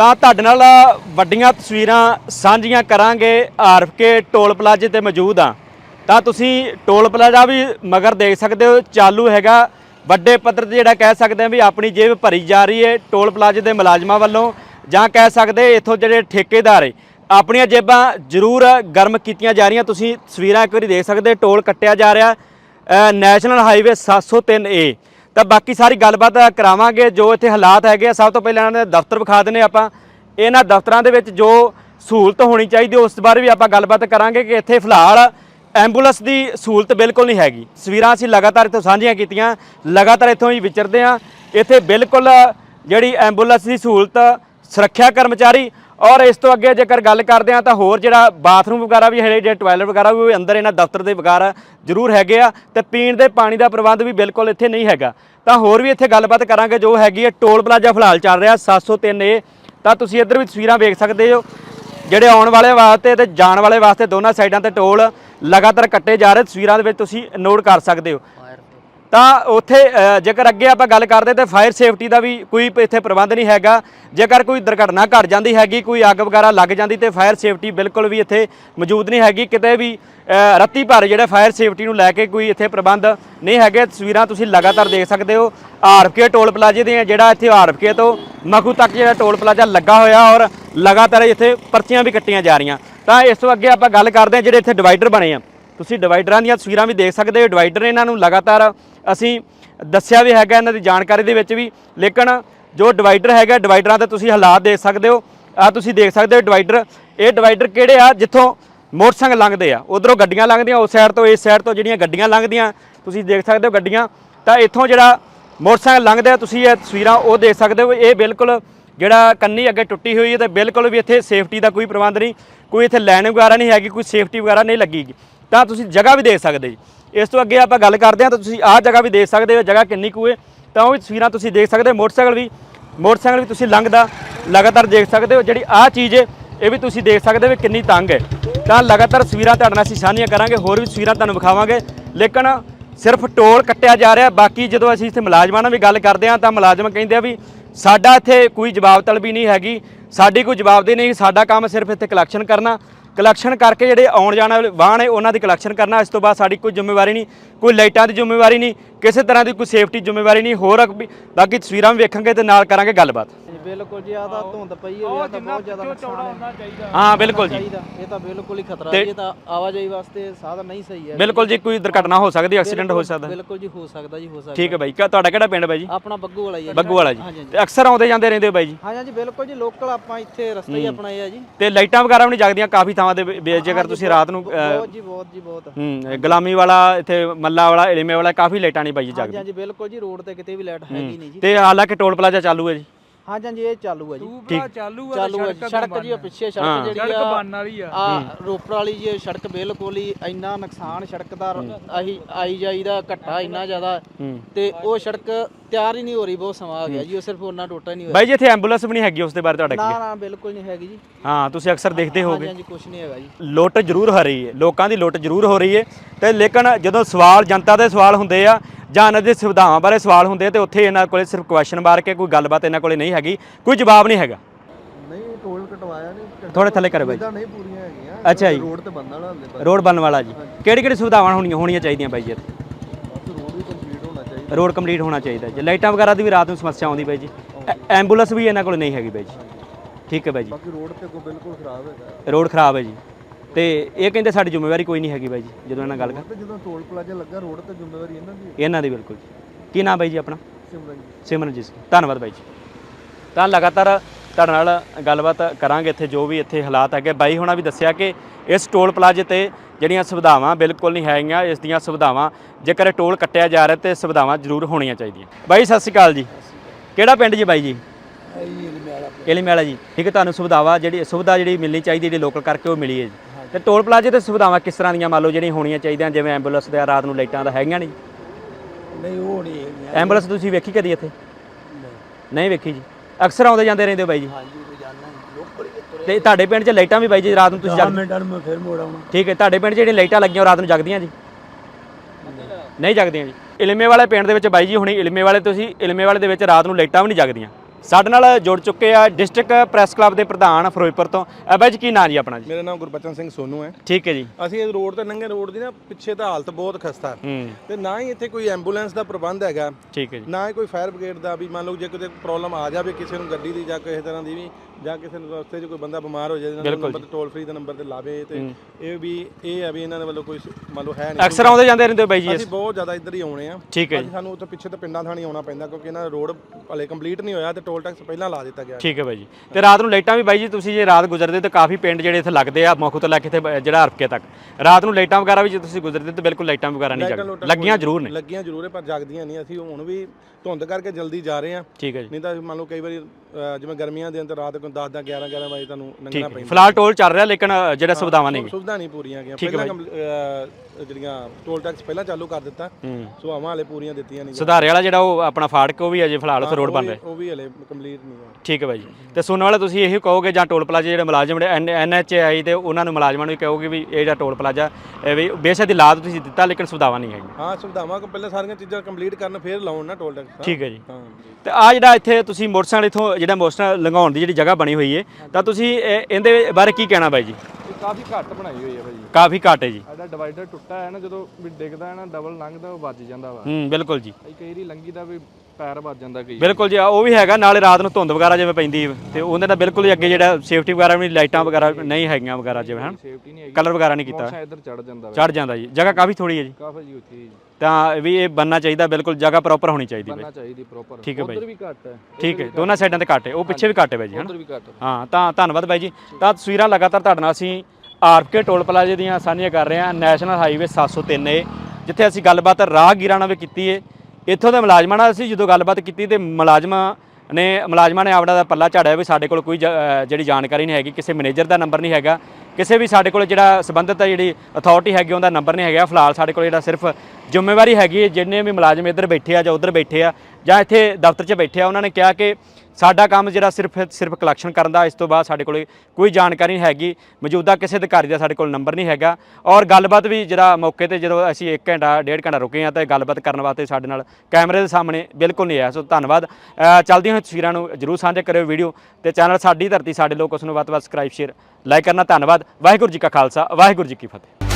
ਤਾਂ ਤੁਹਾਡੇ ਨਾਲ ਵੱਡੀਆਂ ਤਸਵੀਰਾਂ ਸਾਂਝੀਆਂ ਕਰਾਂਗੇ। ਆਰਫਕੇ ਟੋਲ ਪਲਾਜ਼ੇ ਤੇ ਮੌਜੂਦ ਆ ਤਾਂ ਤੁਸੀਂ ਟੋਲ ਪਲਾਜ਼ਾ ਵੀ ਮਗਰ ਦੇਖ ਸਕਦੇ ਹੋ, ਚਾਲੂ ਹੈਗਾ। ਵੱਡੇ ਪੱਧਰ ਤੇ ਜਿਹੜਾ ਕਹਿ ਸਕਦੇ ਆ ਵੀ ਆਪਣੀ ਜੇਬ ਭਰੀ ਜਾ ਰਹੀ ਹੈ ਟੋਲ ਪਲਾਜ਼ੇ ਦੇ ਮੁਲਾਜ਼ਮਾਂ ਵੱਲੋਂ, ਜਾਂ ਕਹਿ ਸਕਦੇ ਇੱਥੋਂ ਜਿਹੜੇ ਠੇਕੇਦਾਰ ਏ ਆਪਣੀਆਂ ਜੇਬਾਂ ਜ਼ਰੂਰ ਗਰਮ ਕੀਤੀਆਂ ਜਾ ਰਹੀਆਂ। ਤੁਸੀਂ ਤਸਵੀਰਾਂ ਇੱਕ ਵਾਰੀ ਦੇਖ ਸਕਦੇ ਟੋਲ ਕੱਟਿਆ ਜਾ ਰਿਹਾ। ਨੈਸ਼ਨਲ ਹਾਈਵੇ 703 ਏ। ਤਾਂ ਬਾਕੀ ਸਾਰੀ ਗੱਲਬਾਤ ਕਰਾਵਾਂਗੇ, ਜੋ ਇੱਥੇ ਹਾਲਾਤ ਹੈਗੇ ਆ, ਸਭ ਤੋਂ ਪਹਿਲਾਂ ਇਹਨਾਂ ਦੇ ਦਫ਼ਤਰ ਵਿਖਾ ਦਿੰਨੇ ਆਪਾਂ। ਇਹਨਾਂ ਦਫ਼ਤਰਾਂ ਦੇ ਵਿੱਚ ਜੋ ਸਹੂਲਤ ਹੋਣੀ ਚਾਹੀਦੀ, ਉਸ ਬਾਰੇ ਵੀ ਆਪਾਂ ਗੱਲਬਾਤ ਕਰਾਂਗੇ ਕਿ ਇੱਥੇ ਫਿਲਹਾਲ ਐਂਬੂਲੈਂਸ ਦੀ ਸਹੂਲਤ ਬਿਲਕੁਲ ਨਹੀਂ ਹੈਗੀ। ਤਸਵੀਰਾਂ ਅਸੀਂ ਲਗਾਤਾਰ ਇੱਥੋਂ ਸਾਂਝੀਆਂ ਕੀਤੀਆਂ, ਲਗਾਤਾਰ ਇੱਥੋਂ ਹੀ ਵਿਚਰਦੇ ਆ ਇੱਥੇ ਬਿਲਕੁਲ ਜਿਹੜੀ ਐਂਬੂਲੈਂਸ ਦੀ ਸਹੂਲਤ, ਸੁਰੱਖਿਆ ਕਰਮਚਾਰੀ ਔਰ ਇਸ ਤੋਂ ਅੱਗੇ ਜੇਕਰ ਗੱਲ ਕਰਦੇ ਆ ਤਾਂ ਹੋਰ ਜਿਹੜਾ ਬਾਥਰੂਮ ਵਗੈਰਾ ਵੀ ਹੈ ਜਿਹੜੇ ਟਾਇਲਟ ਵਗੈਰਾ ਵੀ ਅੰਦਰ ਇਹਨਾਂ ਦਫ਼ਤਰ ਦੇ ਵਗੈਰਾ ਜ਼ਰੂਰ ਹੈਗੇ ਆ ਤੇ ਪੀਣ ਦੇ ਪਾਣੀ ਦਾ ਪ੍ਰਬੰਧ ਵੀ ਬਿਲਕੁਲ ਇੱਥੇ ਨਹੀਂ ਹੈਗਾ। ਤਾਂ ਹੋਰ ਵੀ ਇੱਥੇ ਗੱਲਬਾਤ ਕਰਾਂਗੇ ਜੋ ਹੈਗੀ ਹੈ ਟੋਲ ਪਲਾਜ਼ਾ ਫਿਲਹਾਲ ਚੱਲ ਰਿਹਾ 703 ਏ। ਤਾਂ ਤੁਸੀਂ ਇੱਧਰ ਵੀ ਤਸਵੀਰਾਂ ਵੇਖ ਸਕਦੇ ਹੋ। ਜਿਹੜੇ ਆਉਣ ਵਾਲੇ ਵਾਸਤੇ ਤੇ ਜਾਣ ਵਾਲੇ ਵਾਸਤੇ ਦੋਨਾਂ ਸਾਈਡਾਂ ਤੇ ਟੋਲ ਲਗਾਤਾਰ ਕੱਟੇ ਜਾ ਰਹੇ। ਤਸਵੀਰਾਂ ਦੇ ਵਿੱਚ ਤੁਸੀਂ ਨੋਟ ਕਰ ਸਕਦੇ ਹੋ। ਤਾਂ ਉੱਥੇ ਜੇਕਰ ਅੱਗੇ ਆਪਾਂ ਗੱਲ ਕਰਦੇ ਤੇ ਫਾਇਰ ਸੇਫਟੀ ਦਾ ਵੀ ਕੋਈ ਪ- ਇੱਥੇ ਪ੍ਰਬੰਧ ਨਹੀਂ ਹੈਗਾ। ਜੇਕਰ ਕੋਈ ਦੁਰਘਟਨਾ ਘਟ ਜਾਂਦੀ ਹੈਗੀ, ਕੋਈ ਅੱਗ ਵਗੈਰਾ ਲੱਗ ਜਾਂਦੀ ਤੇ ਫਾਇਰ ਸੇਫਟੀ ਬਿਲਕੁਲ ਵੀ ਇੱਥੇ ਮੌਜੂਦ ਨਹੀਂ ਹੈਗੀ। ਕਿਤੇ ਵੀ ਰੱਤੀ ਭਰ ਜਿਹੜੇ ਫਾਇਰ ਸੇਫਟੀ ਨੂੰ ਲੈ ਕੇ ਕੋਈ ਇੱਥੇ ਪ੍ਰਬੰਧ ਨਹੀਂ ਹੈਗੇ। ਤਸਵੀਰਾਂ ਤੁਸੀਂ ਲਗਾਤਾਰ ਦੇਖ ਸਕਦੇ ਹੋ। ਆਰਫਕੇ ਟੋਲ ਪਲਾਜ਼ੇ ਦੇ ਜਿਹੜਾ ਇੱਥੇ ਆਰਫਕੇ ਤੋਂ ਮਖੂ ਤੱਕ ਜਿਹੜਾ ਟੋਲ ਪਲਾਜ਼ਾ ਲੱਗਾ ਹੋਇਆ ਔਰ ਲਗਾਤਾਰ ਇੱਥੇ ਪਰਚੀਆਂ ਵੀ ਕੱਟੀਆਂ ਜਾ ਰਹੀਆਂ। ਤਾਂ ਇਸ ਤੋਂ ਅੱਗੇ ਆਪਾਂ ਗੱਲ ਕਰਦੇ ਹਾਂ ਜਿਹੜੇ ਇੱਥੇ ਡਿਵਾਈਡਰ ਬਣੇ ਆ। ਤੁਸੀਂ ਡਿਵਾਈਡਰਾਂ ਦੀਆਂ ਤਸਵੀਰਾਂ ਵੀ ਦੇਖ ਸਕਦੇ ਹੋ, ਡਿਵਾਈਡਰ ਇਹਨਾਂ ਨੂੰ ਲਗਾਤਾਰ ਅਸੀਂ ਦੱਸਿਆ ਵੀ ਹੈਗਾ ਇਹਨਾਂ ਦੀ ਜਾਣਕਾਰੀ ਦੇ ਵਿੱਚ ਵੀ। ਲੇਕਿਨ ਜੋ ਡਿਵਾਈਡਰ ਹੈਗਾ, ਡਿਵਾਈਡਰਾਂ ਤੇ ਤੁਸੀਂ ਹਾਲਾਤ ਦੇਖ ਸਕਦੇ ਹੋ। ਆ ਤੁਸੀਂ ਦੇਖ ਸਕਦੇ ਹੋ ਡਿਵਾਈਡਰ, ਇਹ ਡਿਵਾਈਡਰ ਕਿਹੜੇ ਆ? ਜਿੱਥੋਂ ਮੋਟਰਸਾਈਕਲ ਲੰਘਦੇ ਆ। ਉਧਰੋਂ ਗੱਡੀਆਂ ਲੰਘਦੀਆਂ, ਉਸ ਸਾਈਡ ਤੋਂ, ਇਸ ਸਾਈਡ ਤੋਂ ਜਿਹੜੀਆਂ ਗੱਡੀਆਂ ਲੰਘਦੀਆਂ, ਤੁਸੀਂ ਦੇਖ ਸਕਦੇ ਹੋ ਗੱਡੀਆਂ। ਤਾਂ ਇੱਥੋਂ ਜਿਹੜਾ ਮੋਟਰਸਾਈਕਲ ਲੰਘਦੇ ਆ ਤੁਸੀਂ ਇਹ ਤਸਵੀਰਾਂ ਉਹ ਦੇਖ ਸਕਦੇ ਹੋ। ਇਹ ਬਿਲਕੁਲ ਜਿਹੜਾ ਕੰਨੀ ਅੱਗੇ ਟੁੱਟੀ ਹੋਈ ਹੈ ਤੇ ਬਿਲਕੁਲ ਵੀ ਇੱਥੇ ਸੇਫਟੀ ਦਾ ਕੋਈ ਪ੍ਰਬੰਧ ਨਹੀਂ। ਕੋਈ ਇੱਥੇ ਲਾਈਨ ਵਗੈਰਾ ਨਹੀਂ ਹੈਗੀ, ਕੋਈ ਸੇਫਟੀ ਵਗੈਰਾ ਨਹੀਂ ਲੱਗੀਗੀ। ਤਾਂ ਤੁਸੀਂ ਜਗ੍ਹਾ ਵੀ ਦੇਖ ਸਕਦੇ ਜੀ। ਇਸ ਤੋਂ ਅੱਗੇ ਆਪਾਂ ਗੱਲ ਕਰਦੇ ਹਾਂ ਤਾਂ ਤੁਸੀਂ ਆਹ ਜਗ੍ਹਾ ਵੀ ਦੇਖ ਸਕਦੇ ਹੋ, ਜਗ੍ਹਾ ਕਿੰਨੀ ਕੁ ਹੈ। ਤਾਂ ਉਹ ਵੀ ਤਸਵੀਰਾਂ ਤੁਸੀਂ ਦੇਖ ਸਕਦੇ ਹੋ, ਮੋਟਰਸਾਈਕਲ ਵੀ। ਮੋਟਰਸਾਈਕਲ ਵੀ ਤੁਸੀਂ ਲੰਘਦਾ, ਲਗਾਤਾਰ ਦੇਖ ਸਕਦੇ ਹੋ। ਜਿਹੜੀ ਆਹ ਚੀਜ਼ ਹੈ, ਇਹ ਵੀ ਤੁਸੀਂ ਦੇਖ ਸਕਦੇ ਹੋ ਵੀ ਕਿੰਨੀ ਤੰਗ ਹੈ। ਤਾਂ ਲਗਾਤਾਰ ਤਸਵੀਰਾਂ ਤੁਹਾਡੇ ਨਾਲ ਅਸੀਂ ਸਾਂਝੀਆਂ ਕਰਾਂਗੇ, ਹੋਰ ਵੀ ਤਸਵੀਰਾਂ ਤੁਹਾਨੂੰ ਵਿਖਾਵਾਂਗੇ। ਲੇਕਿਨ ਸਿਰਫ ਟੋਲ ਕੱਟਿਆ ਜਾ ਰਿਹਾ, ਬਾਕੀ ਜਦੋਂ ਅਸੀਂ ਇੱਥੇ ਮੁਲਾਜ਼ਮਾਂ ਨਾਲ ਵੀ ਗੱਲ ਕਰਦੇ ਹਾਂ, ਤਾਂ ਮੁਲਾਜ਼ਮ ਕਹਿੰਦੇ ਆ ਵੀ ਸਾਡਾ ਇੱਥੇ ਕੋਈ ਜਵਾਬ ਤਲਬੀ ਨਹੀਂ ਹੈਗੀ, ਸਾਡੀ ਕੋਈ ਜਵਾਬਦੇਹੀ ਨਹੀਂ, ਸਾਡਾ ਕੰਮ ਸਿਰਫ ਇੱਥੇ ਕਲੈਕਸ਼ਨ ਕਰਨਾ। ਕਲੈਕਸ਼ਨ ਕਰਕੇ ਜਿਹੜੇ ਆਉਣ ਜਾਣ ਵਾਲੇ ਵਾਹਨ ਹੈ, ਉਹਨਾਂ ਦੀ ਕਲੈਕਸ਼ਨ ਕਰਨਾ। ਇਸ ਤੋਂ ਬਾਅਦ ਸਾਡੀ ਕੋਈ ਜ਼ਿੰਮੇਵਾਰੀ ਨਹੀਂ, ਕੋਈ ਲਾਈਟਾਂ ਦੀ ਜ਼ਿੰਮੇਵਾਰੀ ਨਹੀਂ ਕਿਸੇ ਤਰ੍ਹਾਂ ਦੀ ਕੋਈ ਸੇਫਟੀ ਜ਼ਿੰਮੇਵਾਰੀ ਨਹੀਂ ਹੋਰ ਅਗ- ਬਾਕੀ ਤਸਵੀਰਾਂ ਵੀ ਵੇਖਾਂਗੇ ਤੇ ਨਾਲ ਕਰਾਂਗੇ ਗੱਲਬਾਤ। ਬਿਲਕੁਲ ਜੀ ਆ ਤਾਂ ਧੁੰਦ ਪਈ ਹੋਈ ਆ ਤਾਂ ਬਹੁਤ ਜ਼ਿਆਦਾ ਨੁਕਸਾਨ ਹੈ। ਹਾਂ ਬਿਲਕੁਲ ਜੀ। ਚਾਹੀਦਾ ਇਹ ਤਾਂ ਬਿਲਕੁਲ ਹੀ ਖਤਰਾ ਜੀ ਇਹ ਤਾਂ ਆਵਾਜਾਈ ਵਾਸਤੇ ਸਾਧਨ ਨਹੀਂ ਸਹੀ ਹੈ। ਬਿਲਕੁਲ ਜੀ ਕੋਈ ਦੁਰਘਟਨਾ ਹੋ ਸਕਦੀ ਐਕਸੀਡੈਂਟ ਹੋ ਸਕਦਾ। ਬਿਲਕੁਲ ਜੀ ਹੋ ਸਕਦਾ ਜੀ ਹੋ ਸਕਦਾ। ਠੀਕ ਹੈ ਬਾਈ ਕਿਆ ਤੁਹਾਡਾ ਕਿਹੜਾ ਪਿੰਡ ਬਾਈ ਜੀ? ਆਪਣਾ ਬੱਗੂ ਵਾਲਾ ਹੀ ਹੈ। ਬੱਗੂ ਵਾਲਾ ਜੀ। ਤੇ ਅਕਸਰ ਆਉਂਦੇ ਜਾਂਦੇ ਰਹਿੰਦੇ ਹੋ ਬਾਈ ਜੀ? ਹਾਂਜੀ ਹਾਂਜੀ ਬਿਲਕੁਲ ਜੀ ਲੋਕਲ ਆਪਾਂ ਇੱਥੇ ਰਸਤਾ ਹੀ ਆਪਣਾ ਇਹ ਹੈ ਜੀ। ਤੇ ਲਾਈਟਾਂ ਵਗੈਰਾ ਵੀ ਨਹੀਂ ਜਗਦੀਆਂ ਕਾਫੀ ਥਾਵਾਂ ਤੇ ਵੇ- ਜੇਕਰ ਤੁਸੀਂ ਰਾਤ ਨੂੰ ਅ, ਬਹੁਤ ਜੀ ਬਹੁਤ ਜੀ ਬਹੁਤ। ਹੂੰ ਗੁਲਾਮੀ ਵਾਲਾ ਇੱਥੇ ਮੱਲਾ ਵਾਲਾ ਇਲਮੇ ਵਾਲਾ ਕਾਫੀ ਲਾਈਟਾਂ ਨਹੀਂ ਬਾਈ ਜੀ ਹਾਂਜੀ ਜਗਦੀਆਂ ਹਾਂਜੀ ਬਿਲਕੁਲ ਜੀ ਰੋਡ ਤੇ ਕਿਤੇ ਵੀ ਲਾਈਟ ਹੈਗੀ ਨਹੀਂ ਜੀ। ਤੇ ਹਾਲਾਂਕਿ ਟੋਲ ਪਲਾਜ਼ਾ ਚਾਲੂ ਹੈ ਜੀ। ਹਾਂਜੀ ਹਾਂਜੀ ਇਹ ਚਾਲੂ ਹੈ ਜੀ। ਠੀਕ। ਚਾਲੂ ਆ ਚਾਲੂ ਹੈ ਜੀ। ਸੜਕ ਜੀ ਉਹ ਪਿੱਛੇ। ਸੜਕ ਜਿਹੜੀ ਸੜਕ ਆ ਬਣਨ ਵਾਲੀ ਆ। ਆ ਰੋਪੜ ਵਾਲੀ ਜੀ ਸੜਕ ਬਿਲਕੁਲ ਹੀ ਇੰਨਾ ਨੁਕਸਾਨ ਸੜਕ ਦਾ ਆਹੀ ਆਈ ਜਾਈ ਦਾ ਘੱਟਾ ਇੰਨਾ ਜ਼ਿਆਦਾ। ਹੂੰ। ਤੇ ਉਹ ਸੜਕ ਤਿਆਰ ਹੀ ਨਹੀਂ ਹੋ ਰਹੀ ਬਹੁਤ ਸਮਾਂ ਆ ਗਿਆ ਜੀ ਉਹ ਸਿਰਫ ਉਹਨਾਂ ਟੋਟਾ ਨਹੀਂ ਹੋਇਆ। ਬਾਈ ਜੀ ਇੱਥੇ ਐਂਬੂਲੈਂਸ ਵੀ ਨਹੀਂ ਹੈਗੀ ਉਸ ਦੇ ਬਾਰੇ ਤੁਹਾਡਾ ਕੀ ਨਾ? ਨਾ ਬਿਲਕੁਲ ਨਹੀਂ ਹੈਗੀ ਜੀ। ਹਾਂ ਤੁਸੀਂ ਅਕਸਰ ਦੇਖਦੇ ਹਾਂਜੀ ਹੋਗੇ ਹਾਂਜੀ ਕੁਝ ਨਹੀਂ ਹੈਗਾ ਜੀ। ਲੁੱਟ ਜ਼ਰੂਰ ਹੋ ਰਹੀ ਹੈ। ਲੋਕਾਂ ਦੀ ਲੁੱਟ ਜ਼ਰੂਰ ਹੋ ਰਹੀ ਹੈ। ਤੇ ਲੇਕਿਨ ਜਦੋਂ ਸਵਾਲ ਜਨਤਾ ਦੇ ਸਵਾਲ ਹੁੰਦੇ ਆ ਜਾਂ ਇਹਨਾਂ ਦੀ ਸੁਵਿਧਾਵਾਂ ਬਾਰੇ ਸਵਾਲ ਹੁੰਦੇ ਤੇ ਉੱਥੇ ਇਹਨਾਂ ਕੋਲੇ ਸਿਰਫ ਕੁਐਸਚਨ ਮਾਰ ਕੇ ਕੋਈ ਗੱਲਬਾਤ ਇਹਨਾਂ ਕੋਲੇ ਨਹੀਂ ਹੈਗੀ ਕੋਈ ਜਵਾਬ ਨਹੀਂ ਹੈਗਾ। ਨਹੀਂ ਟੋਲ ਕਟਵਾਇਆ ਨਹੀਂ ਥੋੜੇ ਥੱਲੇ ਕਰੋ ਬਾਈ। ਸੁਵਿਧਾ ਨਹੀਂ ਪੂਰੀਆਂ ਹੈਗੀਆਂ ਅੱਛਾ ਜੀ। ਰੋਡ ਤੇ ਬੰਨਣ ਵਾਲੇ ਬਸ ਰੋਡ ਬਣਨ ਵਾਲਾ ਜੀ। ਕਿਹੜੀ ਕਿਹੜੀ ਸੁਵਿਧਾਵਾਂ ਹੋਣੀਆਂ ਹੋਣੀਆਂ ਚਾਹੀਦੀਆਂ ਬਾਈ ਜੀ ਇੱਥੇ? ਰੋਡ ਵੀ ਕੰਪਲੀਟ ਹੋਣਾ ਚਾਹੀਦਾ। ਰੋਡ ਕੰਪਲੀਟ ਹੋਣਾ ਚਾਹੀਦਾ ਜੀ। ਲਾਈਟਾਂ ਵਗੈਰਾ ਦੀ ਵੀ ਰਾਤ ਨੂੰ ਸਮੱਸਿਆ ਆਉਂਦੀ ਬਾਈ ਜੀ। ਐਂਬੂਲੈਂਸ ਵੀ ਇਹਨਾਂ ਕੋਲ ਨਹੀਂ ਹੈਗੀ ਬਾਈ ਜੀ। ਠੀਕ ਹੈ ਬਾਈ ਜੀ। ਬਾਕੀ ਰੋਡ ਤੇ ਕੋ ਬਿਲਕੁਲ ਖਰਾਬ ਹੈਗਾ। ਰੋਡ ਖਰਾਬ ਹੈ ਜੀ। ਤੇ ਇਹ ਕਹਿੰਦੇ ਸਾਡੀ ਜ਼ਿੰਮੇਵਾਰੀ ਕੋਈ ਨਹੀਂ ਹੈਗੀ ਬਾਈ ਜੀ ਜਦੋਂ ਇਹਨਾਂ ਨਾਲ ਗੱਲ ਕਰ ਤੇ ਜਦੋਂ ਟੋਲ ਪਲਾਜ਼ਾ ਲੱਗਾ ਰੋਡ ਤੇ ਜ਼ਿੰਮੇਵਾਰੀ ਇਹਨਾਂ ਦੀ ਹੈ। ਇਹਨਾਂ ਦੀ ਬਿਲਕੁਲ ਜੀ। ਕੀ ਨਾਮ ਬਾਈ ਜੀ ਆਪਣਾ? ਸਿਮਰਨ ਜੀ ਸਿਮਰਨਜੀਤ ਸਿੰਘ। ਧੰਨਵਾਦ ਬਾਈ ਜੀ। ਤਾਂ ਲਗਾਤਾਰ ਤੁਹਾਡੇ ਨਾਲ ਗੱਲਬਾਤ ਕਰਾਂਗੇ ਇੱਥੇ ਜੋ ਵੀ ਇੱਥੇ ਹਾਲਾਤ ਹੈਗੇ। ਬਾਈ ਹੁਣਾਂ ਵੀ ਦੱਸਿਆ ਕਿ ਇਸ ਟੋਲ ਪਲਾਜ਼ੇ ਤੇ ਜਿਹੜੀਆਂ ਸੁਵਿਧਾਵਾਂ ਬਿਲਕੁਲ ਨਹੀਂ ਹੈਗੀਆਂ ਇਸ ਦੀਆਂ ਸੁਵਿਧਾਵਾਂ ਜੇਕਰ ਇਹ ਟੋਲ ਕੱਟਿਆ ਜਾ ਰਿਹਾ ਤੇ ਸੁਵਿਧਾਵਾਂ ਜ਼ਰੂਰ ਹੋਣੀਆਂ ਚਾਹੀਦੀਆਂ। ਬਾਈ ਸਤਿ ਸ਼੍ਰੀ ਅਕਾਲ ਜੀ। ਕਿਹੜਾ ਪਿੰਡ ਜੀ ਬਾਈ ਜੀ? ਇਲਮੇ ਵਾਲਾ ਜੀ। ਠੀਕ ਹੈ ਤੁਹਾਨੂੰ ਸੁਵਿਧਾਵਾਂ ਜਿਹੜੀ ਸੁਵਿਧਾ ਜਿਹੜੀ ਮਿਲਣੀ ਚਾਹੀਦੀ ਜਿਹੜੀ ਲੋਕਲ ਕਰਕੇ ਉਹ ਮਿਲੀ ਹੈ ਜੀ। ਤੇ ਟੋਲ ਪਲਾਜ਼ੇ ਤੇ ਸੁਵਿਧਾਵਾਂ ਕਿਸ ਤਰ੍ਹਾਂ ਦੀਆਂ ਮੰਨ ਲਓ ਜਿਹੜੀਆਂ ਹੋਣੀਆਂ ਚਾਹੀਦੀਆਂ ਜਿਵੇਂ ਐਂਬੂਲੈਂਸ ਦੇ ਰਾਤ ਨੂੰ ਲਾਈਟਾਂ ਦਾ ਹੈਗੀਆਂ ਨਹੀਂ? ਨਹੀਂ ਉਹ ਨਹੀਂ ਹੈਗੀਆਂ। ਐਂਬੂਲੈਂਸ ਤੁਸੀਂ ਵੇਖੀ ਕਦੀ ਇੱਥੇ? ਨਹੀਂ। ਵੇਖੀ ਜੀ। ਅਕਸਰ ਆਉਂਦੇ ਜਾਂਦੇ ਰਹਿੰਦੇ ਹੋ ਬਾਈ ਜੀ? ਹਾਂਜੀ ਰੋਜ਼ਾਨਾ ਲੋਕਲ ਹੀ ਤੇ ਤੁਹਾਡੇ ਪਿੰਡ 'ਚ ਲਾਈਟਾਂ ਵੀ ਬਾਈ ਜੀ ਰਾਤ ਨੂੰ ਤੁਸੀਂ ਜਗ ਮਿੰਟਾਂ ਨੂੰ ਫਿਰ ਮੋੜ ਆਉਣਾ। ਠੀਕ ਹੈ ਤੁਹਾਡੇ ਪਿੰਡ 'ਚ ਜਿਹੜੀਆਂ ਲਾਈਟਾਂ ਲੱਗੀਆਂ ਉਹ ਰਾਤ ਨੂੰ ਜਗਦੀਆਂ ਜੀ? ਨਹੀਂ ਜਗਦੀਆਂ ਜੀ। ਇਲਮੇ ਵਾਲੇ ਪਿੰਡ ਦੇ ਵਿੱਚ ਬਾਈ ਜੀ ਹੁਣੀ ਇਲਮੇ ਵਾਲੇ ਤੁਸੀਂ ਇਲਮੇ ਵਾਲੇ ਦੇ ਵਿੱਚ ਰਾਤ ਨੂੰ ਲਾਈਟਾਂ ਵੀ ਨਹੀਂ ਜਗਦੀਆਂ। ਸਾਡੇ ਨਾਲ ਜੁੜ ਚੁੱਕੇ ਆ ਡਿਸਟ੍ਰਿਕਟ ਪ੍ਰੈਸ ਕਲੱਬ ਦੇ ਪ੍ਰਧਾਨ ਫਿਰੋਜ਼ਪੁਰ ਤੋਂ। ਅ, ਬਾਈ ਜੀ ਕੀ ਨਾਂ ਜੀ ਆਪਣਾ ਜੀ? ਮੇਰਾ ਨਾਮ ਗੁਰਬਚਨ ਸਿੰਘ ਸੋਨੂ ਹੈ। ਠੀਕ ਹੈ ਜੀ। ਅਸੀਂ ਇਸ ਰੋਡ ਤੇ ਨੰਗੇ ਰੋਡ ਦੀ ਨਾ ਪਿੱਛੇ ਤਾਂ ਹਾਲਤ ਬਹੁਤ ਖਸਤਾ। ਹੈ। ਤੇ ਨਾ ਹੀ ਇੱਥੇ ਕੋਈ ਐਂਬੂਲੈਂਸ ਦਾ ਪ੍ਰਬੰਧ ਹੈਗਾ। ਠੀਕ ਹੈ ਜੀ। ਨਾ ਹੀ ਕੋਈ ਫਾਇਰ ਬ੍ਰਿਗੇਡ ਦਾ ਵੀ ਮੰਨ ਲਓ ਜੇ ਕੋਈ ਪ੍ਰੋਬਲਮ ਆ ਜਾਵੇ ਕਿਸੇ ਨੂੰ ਗੱਡੀ ਦੀ ਜਾਂ ਕਿਸੇ ਤਰ੍ਹਾਂ ਦੀ ਵੀ ਜਾਂ ਕਿਸੇ ਨੂੰ ਰਸਤੇ 'ਚ ਕੋਈ ਬੰਦਾ ਬਿਮਾਰ ਹੋ ਜਾਏ ਇਹਨਾਂ ਬਿਲਕੁਲ ਨੰਬਰ ਟੋਲ ਫ੍ਰੀ ਦਾ ਨੰਬਰ ਤੇ ਲਾਵੇ ਤੇ ਇਹ ਵੀ ਇਹ ਹੈ ਵੀ ਇਹਨਾਂ ਦੇ ਵੱਲੋਂ ਕੋਈ ਮੰਨ ਲਓ ਹੈ ਨਹੀਂ। ਅਕਸਰ ਆਉਂਦੇ ਜਾਂਦੇ ਰਹਿੰਦੇ ਹੋ ਬਾਈ ਜੀ ਅਸੀਂ ਬਹੁਤ ਜ਼ਿਆਦਾ ਇੱਧਰ ਹੀ ਆਉਣੇ ਆ। ਠੀਕ ਹੈ ਜੀ। ਸਾਨੂੰ ਉੱਥੇ ਪਿੱਛੇ ਤਾਂ ਪਿੰਡਾਂ ਥਾਣੀ ਆਉਣਾ ਪੈਂਦਾ ਕਿਉਂਕਿ ਇਹਨਾਂ ਦਾ ਰੋਡ ਹਲੇ ਕੰਪਲੀਟ ਨਹੀਂ ਹੋਇਆ ਤੇ ਟੋਲ ਟੈਕਸ ਪਹਿਲਾਂ ਲਾ ਦਿੱਤਾ ਗਿਆ। ਠੀਕ ਹੈ ਬਾਈ ਜੀ। ਤੇ ਰਾਤ ਨੂੰ ਲਾਈਟਾਂ ਵੀ ਬਾਈ ਜੀ ਤੁਸੀਂ ਜੇ ਰਾਤ ਗੁਜ਼ਰਦੇ ਤਾਂ ਕਾਫੀ ਪਿੰਡ ਜਿਹੜੇ ਇੱਥੇ ਲੱਗਦੇ ਆ ਮੁੱਖ ਤੋਂ ਲੈ ਕੇ ਇੱਥੇ ਜਿਹੜਾ ਹਰਫਕੇ ਤੱਕ। ਰਾਤ ਨੂੰ ਲਾਈਟਾਂ ਵਗੈਰਾ ਵੀ ਜੇ ਤੁਸੀਂ ਗੁਜ਼ਰਦੇ ਤਾਂ ਬਿਲਕੁਲ ਲਾਈਟਾਂ ਵਗੈਰਾ ਨਹੀਂ ਜਗ ਲੱਗੀਆਂ ਜ਼ਰੂਰ ਨੇ। ਲੱਗੀਆਂ ਜ਼ਰੂਰ ਹੈ ਪਰ ਜਗਦੀਆਂ ਨਹੀਂ। ਅਸੀਂ ਹੁਣ ਵੀ ਧੁੰਦ ਕਰਕੇ ਜਲਦੀ ਜਾ ਰਹੇ ਆ ਠੀਕ ਹੈ ਜੀ। ਨਹੀਂ ਤਾਂ ਮੰਨ ਲਓ ਕਈ ਵਾਰੀ ਜਿਵੇਂ ਗਰਮੀਆਂ ਦੇ ਅੰਦਰ ਰਾਤ ਨੂੰ 10 10 11 11 ਵਜੇ ਤੁਹਾਨੂੰ ਠੀਕ ਲੰਘਣਾ ਹੈ। ਪੈਂਦਾ। ਫਿਲਹਾਲ ਟੋਲ ਚੱਲ ਰਿਹਾ ਲੇਕਿਨ ਅ, ਜਿਹੜਾ ਸੁਵਿਧਾਵਾਂ ਨਹੀਂ ਸੁਵਿਧਾ ਨਹੀਂ ਪੂਰੀਆਂ ਗਈਆਂ। ਪਹਿਲਾਂ ਕੰਪਲ- ਅਹ, ਜਿਹੜੀਆਂ ਟੋਲ ਟੈਕਸ ਪਹਿਲਾਂ ਚਾਲੂ ਕਰ ਦਿੱਤਾ ਹੂੰ। ਸੁਹਾਵਾਂ ਵਾਲੇ ਪੂਰੀਆਂ ਦਿੱਤੀਆਂ ਨਹੀਂ ਸੁਧਾਰੇ ਵਾਲਾ ਜਿਹੜਾ ਉਹ ਆਪਣਾ ਫਾੜਕ ਉਹ ਵੀ ਅਜੇ ਫਿਲਹਾਲ ਉੱਥੇ ਰੋਡ ਬਣ ਰਿਹਾ ਉਹ ਵੀ ਹਲੇ ਕੰਪਲੀਟ ਨਹੀਂ ਹੋਇਆ। ਠੀਕ ਹੈ ਬਾਈ ਜੀ। ਤੇ ਸੁਣਨ ਵਾਲੇ ਤੁਸੀਂ ਇਹੀ ਕਹੋਗੇ ਜਾਂ ਟੋਲ ਪਲਾਜ਼ਾ ਜਿਹੜੇ ਮੁਲਾਜ਼ਮ ਨੇ ਐਨ ਐਚ ਆਈ ਤੇ ਉਹਨਾਂ ਨੂੰ ਮੁਲਾਜ਼ਮਾਂ ਨੂੰ ਵੀ ਕਹੋਗੇ ਵੀ ਇਹ ਜਿਹੜਾ ਟੋਲ ਪਲਾਜ਼ਾ ਇਹ ਵੀ ਬੇਸ਼ੱਕ ਦੀ ਲਾਦ ਤੁਸੀਂ ਦਿੱਤਾ ਲੇਕਿਨ ਸੁਵਿਧਾਵਾਂ ਨਹੀਂ ਹੈਗੀਆਂ। ਹਾਂ ਸੁਵਿਧਾਵਾਂ ਕੋ ਪਹਿਲਾਂ ਸਾਰੀਆਂ ਚੀਜ਼ਾਂ ਕੰਪਲੀਟ ਕਰਨ ਫਿਰ ਲਾਉਣ ਨਾ ਟੋਲ ਟੈਕਸ। ਠੀਕ ਹੈ ਜੀ। ਹਾਂ। ਤੇ ਆ ਜਿਹੜਾ ਇੱਥੇ ਤੁਸੀਂ ਮੋਟਰਸਾਈਕਲ ਇਥੋਂ ਜਿਹੜਾ ਮੋਟਰਸਾਈਕਲ ਲੰਘਾਉਣ ਦੀ ਜਿਹੜੀ ਜਗ੍ਹਾ ਬਣੀ ਹੋਈ ਹੈ ਤਾਂ ਤੁਸੀਂ ਇਹ- ਇਹਦੇ ਬਾਰੇ ਕੀ ਕਹਿਣਾ ਬਾਈ ਜੀ? ਇਹ ਕਾਫੀ ਘੱਟ ਬਣਾਈ ਹੋਈ ਹੈ ਭਾਜੀ ਕਾਫੀ ਘੱਟ ਹੈ ਜੀ। ਸਾਡਾ ਡਿਵਾਈਡਰ ਟੁੱਟਾ ਹੈ ਨਾ ਜਦੋਂ ਵੀ ਡਿੱਗਦਾ ਹੈ ਨਾ ਡਬਲ ਲੰਘਦਾ ਉਹ ਵੱਜ ਜਾਂਦਾ ਵਾ। ਹੂੰ ਬਿਲਕੁਲ ਜੀ। ਅਸੀਂ ਕਈ ਵਾਰੀ ਲੰਗੀ ਦਾ ਵੀ ਪੈਰ ਵੱਜ ਜਾਂਦਾ ਕਈ ਬਿਲਕੁਲ ਜੀ ਉਹ ਵੀ ਹੈਗਾ ਨਾਲੇ ਰਾਤ ਨੂੰ ਧੁੰਦ ਵਗੈਰਾ ਜਿਵੇਂ ਪੈਂਦੀ ਤੇ ਉਹਦੇ ਨਾਲ ਬਿਲਕੁਲ ਹੀ ਅੱਗੇ ਜਿਹੜਾ ਸੇਫਟੀ ਵਗੈਰਾ ਵੀ ਲਾਈਟਾਂ ਵਗੈਰਾ ਨਹੀਂ ਹੈਗੀਆਂ ਵਗੈਰਾ ਜਿਵੇਂ ਹਨ? ਸੇਫਟੀ ਨਹੀਂ ਹੈਗੀ। ਕਲਰ ਵਗੈਰਾ ਨਹੀਂ ਕੀਤਾ। ਸ਼ਾਇਦ ਇੱਧਰ ਚੜ ਜਾਂਦਾ ਚੜ ਜਾਂਦਾ ਜੀ। ਜਗ੍ਹਾ ਕਾਫੀ ਥੋੜੀ ਹੈ ਜੀ। ਕਾਫੀ ਜੀ ਉੱਥੇ ਹੀ ਤਾਂ ਵੀ ਇਹ ਬੰਨਣਾ ਚਾਹੀਦਾ ਬਿਲਕੁਲ ਜਗ੍ਹਾ ਪ੍ਰੋਪਰ ਹੋਣੀ ਚਾਹੀਦੀ ਬਾਈ। ਬੰਨਾ ਚਾਹੀਦੀ ਪ੍ਰੋਪਰ ਠੀਕ ਹੈ ਬਾਈ। ਉਧਰ ਵੀ ਘੱਟ ਹੈ। ਠੀਕ ਹੈ ਦੋਨਾਂ ਸਾਈਡਾਂ ਤੇ ਘੱਟ ਹੈ। ਉਹ ਪਿੱਛੇ ਵੀ ਘੱਟ ਹੈ ਬਾਈ ਜੀ ਹਨਾ ਉਧਰ ਵੀ ਘੱਟ। ਹਾਂ ਤਾਂ ਧੰਨਵਾਦ ਬਾਈ ਜੀ। ਤਾਂ ਤਸਵੀਰਾਂ ਲਗਾਤਾਰ ਤੁਹਾਡੇ ਨਾਲ ਅਸੀਂ ਆਰਕੇ ਟੋਲ ਪਲਾਜ਼ੇ ਦੀਆਂ ਸਾਂਝੀਆਂ ਕਰ ਰਹੇ ਹਾਂ। ਨੈਸ਼ਨਲ ਹਾਈਵੇ 703 ਏ ਜਿੱਥੇ ਅਸੀਂ ਗੱਲਬਾਤ ਰਾਹਗੀਰਾਂ ਨਾਲ ਵੀ ਕੀਤੀ ਏ। ਇੱਥੋਂ ਦੇ ਮੁਲਾਜ਼ਮਾਂ ਨਾਲ ਅਸੀਂ ਜਦੋਂ ਗੱਲਬਾਤ ਕੀਤੀ ਤੇ ਮੁਲਾਜ਼ਮਾਂ ਨੇ ਮੁਲਾਜ਼ਮਾਂ ਨੇ ਆਪਣਾ ਦਾ ਪੱਲਾ ਝਾੜਿਆ ਵੀ ਸਾਡੇ ਕੋਲ ਕੋਈ ਜਿਹੜੀ ਜਾਣਕਾਰੀ ਨਹੀਂ ਹੈਗੀ, ਕਿਸੇ ਮੈਨੇਜਰ ਦਾ ਨੰਬਰ ਨਹੀਂ ਹੈਗਾ, ਕਿਸੇ ਵੀ ਸਾਡੇ ਕੋਲ ਜਿਹੜਾ ਸੰਬੰਧਿਤ ਜਿਹੜੀ ਅਥਾਰਟੀ ਹੈਗੀ ਉਹਦਾ ਨੰਬਰ ਨਹੀਂ ਹੈਗਾ, ਫਿਲਹਾਲ ਸਾਡੇ ਕੋਲ ਜਿਹੜਾ ਸਿਰਫ ਜ਼ਿੰਮੇਵਾਰੀ ਹੈਗੀ ਹੈ, ਜਿੰਨੇ ਵੀ ਮੁਲਾਜ਼ਮ ਇੱਧਰ ਬੈਠੇ ਆ ਜਾਂ ਉੱਧਰ ਬੈਠੇ ਆ ਜਾਂ ਇੱਥੇ ਦਫ਼ਤਰ 'ਚ ਬੈਠੇ ਆ, ਉਹਨਾਂ ਨੇ ਕਿਹਾ ਕਿ ਸਾਡਾ ਕੰਮ ਜਿਹੜਾ ਸਿਰਫ ਸਿਰਫ ਕਲੈਕਸ਼ਨ ਕਰਨ ਦਾ ਇਸ ਤੋਂ ਬਾਅਦ ਸਾਡੇ ਕੋਲ ਕੋਈ ਜਾਣਕਾਰੀ ਨਹੀਂ ਹੈਗੀ ਮੌਜੂਦਾ ਕਿਸੇ ਅਧਿਕਾਰੀ ਦਾ ਸਾਡੇ ਕੋਲ ਨੰਬਰ ਨਹੀਂ ਹੈਗਾ ਔਰ ਗੱਲਬਾਤ ਵੀ ਜਿਹੜਾ ਮੌਕੇ ਤੇ ਜਦੋਂ ਅਸੀਂ 1 ਘੰਟਾ ਡੇਢ ਘੰਟਾ ਰੁਕੇ ਆ ਤਾਂ ਗੱਲਬਾਤ ਕਰਨ ਵਾਸਤੇ ਸਾਡੇ ਨਾਲ ਕੈਮਰੇ ਦੇ ਸਾਹਮਣੇ ਬਿਲਕੁਲ ਨਹੀਂ ਆਇਆ। ਸੋ ਧੰਨਵਾਦ। ਅ, ਚੱਲਦੀਆਂ ਹੋਈਆਂ ਤਸਵੀਰਾਂ ਨੂੰ ਜਰੂਰ ਸਾਂਝਾ ਕਰਿਓ ਵੀਡੀਓ ਤੇ ਚੈਨਲ ਸਾਡੀ ਧਰਤੀ ਸਾਡੇ ਲੋਕ ਉਸ ਨੂੰ ਵੱਧ ਵੱਧ ਸਬਸਕ੍ਰਾਈਬ ਸ਼ੇਅਰ ਲਾਈਕ ਕਰਨਾ ਧੰਨਵਾਦ। ਵਾਹਿਗੁਰੂ ਜੀ ਕਾ ਖਾਲਸਾ ਵਾਹਿਗੁਰੂ ਜੀ ਕੀ ਫਤਿਹ।